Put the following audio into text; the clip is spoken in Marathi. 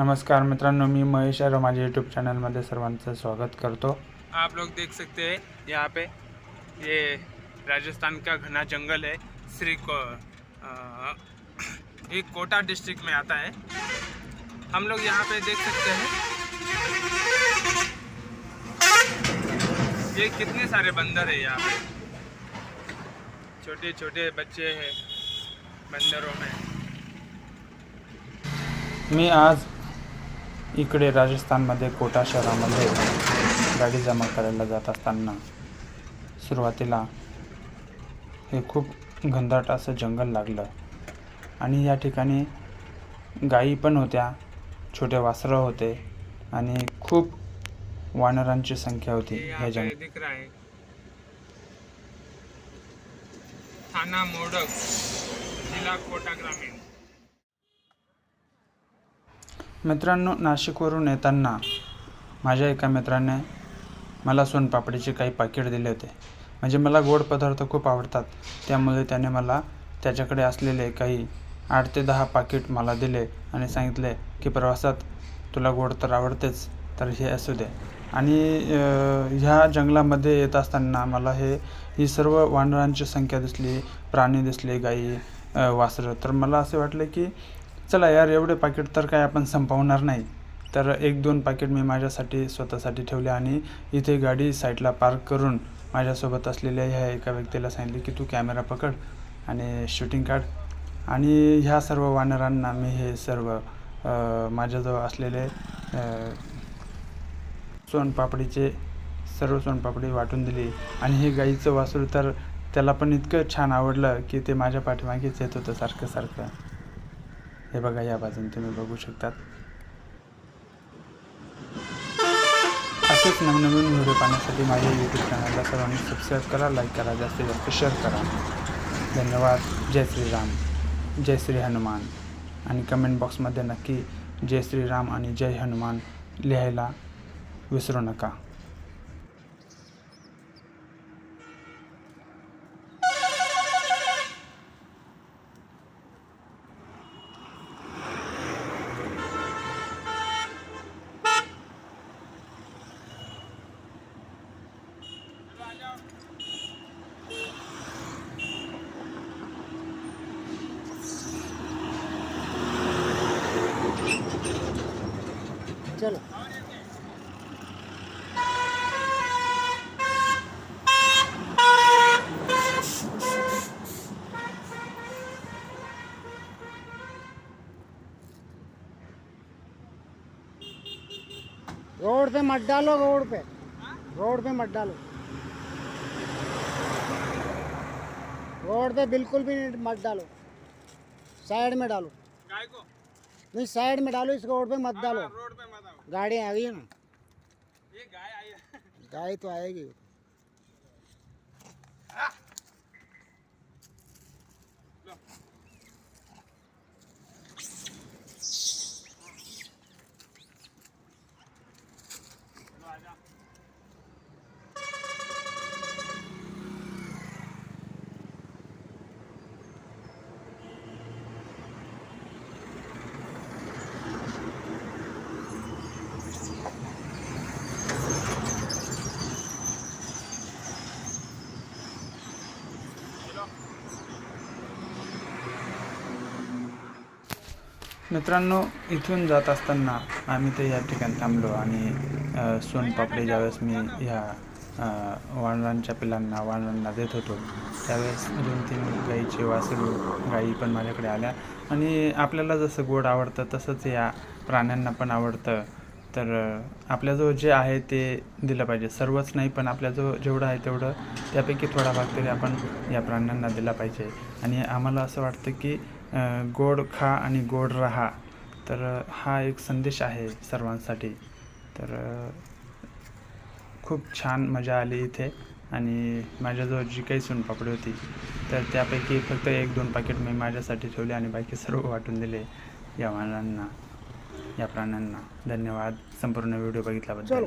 नमस्कार मित्रांनो मी महेश आहे. माझ्या यूट्यूब चैनल चॅनलमध्ये सर्वांचं स्वागत करतो. आप लोग देख सकते हैं यहाँ पे ये राजस्थान का घना जंगल है. श्री को अ, ये कोटा डिस्ट्रिक्ट में आता है. हम लोग यहाँ पे देख सकते हैं. ये कितने सारे बंदर है यहाँ पे? छोटे छोटे बच्चे हैं बंदरों में. मी आज इकडे राजस्थानमध्ये कोटा शहरामध्ये गाडी जमा करायला जात असताना सुरुवातीला हे खूप घनदाट असं जंगल लागलं. आणि या ठिकाणी गायी पण होत्या छोटे वासरं होते आणि खूप वानरांची संख्या होती ये जंगल थाना मोडक जिला कोटा ग्रामीण। मित्रांनो नाशिकवरून येताना माझ्या एका मित्राने मला सोनपापडीचे काही पाकिट दिले होते. म्हणजे मला गोड पदार्थ खूप आवडतात. त्यामुळे त्याने मला त्याच्याकडे असलेले काही आठ ते दहा पाकिट मला दिले आणि सांगितले की प्रवासात तुला गोड तर आवडतेच तर हे असू दे. आणि ह्या जंगलामध्ये येत असताना मला हे ही सर्व वानरांची संख्या दिसली प्राणी दिसले गाई वासरं. तर मला असे वाटले की चला यार एवढे पाकिट तर काय आपण संपवणार नाही. तर एक दोन पाकिट मी माझ्यासाठी स्वतःसाठी ठेवले आणि इथे गाडी साईडला पार्क करून माझ्यासोबत असलेल्या ह्या एका व्यक्तीला सांगितले की तू कॅमेरा पकड आणि शूटिंग काढ. आणि ह्या सर्व वानरांना मी हे सर्व माझ्याजवळ असलेले सोनपापडीचे सर्व सोनपापडी वाटून दिली. आणि हे गाईचं वासरू तर त्याला पण इतकं छान आवडलं की ते माझ्या पाठीमागेच येत होतं सारखं सारखं. हे बघा या बाजून तुम्ही बघू शकतात. असेच नवनवीन व्हिडिओ पाहण्यासाठी माझ्या यूट्यूब चॅनलला सर्वांनी सबस्क्राईब करा लाईक करा जास्तीत जास्त शेअर करा. धन्यवाद. जय श्रीराम. जय श्री हनुमान. आणि कमेंट बॉक्समध्ये नक्की जय श्रीराम आणि जय हनुमान लिहायला विसरू नका. चलो. रोड पे मत डालो रोड पे. रोड पे मत डालो. रोड पे बिल्कुल भी मत डालो। साइड में डालो। गाय को? नहीं साइड में डालो इस रोड पे मत डालो। रोड पे मत गाड़ी आ गई है ना? ये गाय आई है। गाय तो आएगी। मित्रांनो इथून जात असताना आम्ही ते या ठिकाणी थांबलो आणि अ, सोनपापडी ज्यावेळेस मी ह्या अ, वानरांच्या पिलांना वानरांना देत होतो त्यावेळेस दोन तीन गाईचे वासरू गाई पण माझ्याकडे आल्या. आणि आपल्याला जसं गोड आवडतं तसंच या प्राण्यांना पण आवडतं. तर आपल्याजवळ जे आहे ते दिलं पाहिजे. सर्वच नाही पण आपल्याजवळ जेवढं आहे तेवढं. त्यापैकी थोडा भाग तरी आपण या प्राण्यांना दिला पाहिजे. आणि आम्हाला असं वाटतं की गोड खा आणि गोड राहा. तर हा एक संदेश आहे सर्वांसाठी. तर खूप छान मजा आली इथे आणि माझ्याजवळ जी काही सोनपापडी होती तर त्यापैकी फक्त एक दोन पाकिट मी माझ्यासाठी ठेवले आणि बाकी सर्व वाटून दिले या मानांना या प्राण्यांना. धन्यवाद. संपूर्ण व्हिडिओ बघितल्याबद्दल.